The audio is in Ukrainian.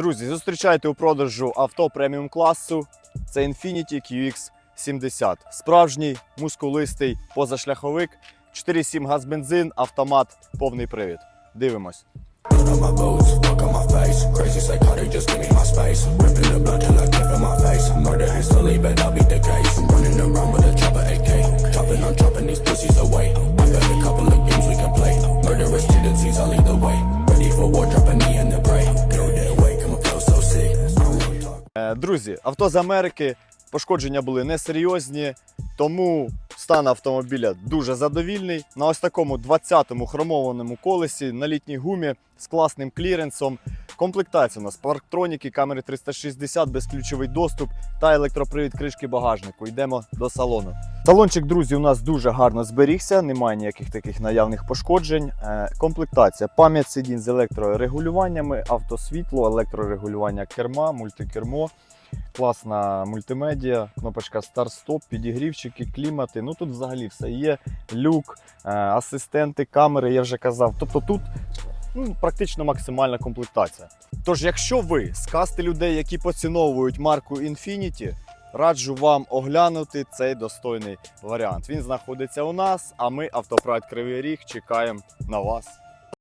Друзі, зустрічайте у продажу авто преміум класу. Це Infiniti QX 70. Справжній мускулистий позашляховик, 4,7 газ бензин, автомат, повний привід. Дивимось. I. I. Murderous tendencies, I'll lead the way. Друзі, авто з Америки, пошкодження були несерйозні, тому стан автомобіля дуже задовільний. На ось такому 20-му хромованому колесі на літній гумі з класним кліренсом. Комплектація у нас парктроніки, камери 360, безключовий доступ та електропривід кришки багажнику. Йдемо до салону. Салончик, друзі, у нас дуже гарно зберігся, немає ніяких таких наявних пошкоджень. Е, Комплектація, пам'ять сидінь з електрорегулюваннями, автосвітло, електрорегулювання керма, мультикермо. Класна мультимедіа, кнопочка старт-стоп, підігрівчики, клімати. Ну тут взагалі все є. Люк, е, асистенти, камери, я вже казав. Тобто тут ну, практично максимальна комплектація. Тож, якщо ви з касти людей, які поціновують марку Infiniti, раджу вам оглянути цей достойний варіант. Він знаходиться у нас, а ми, автопрайд Кривий Ріг, чекаємо на вас.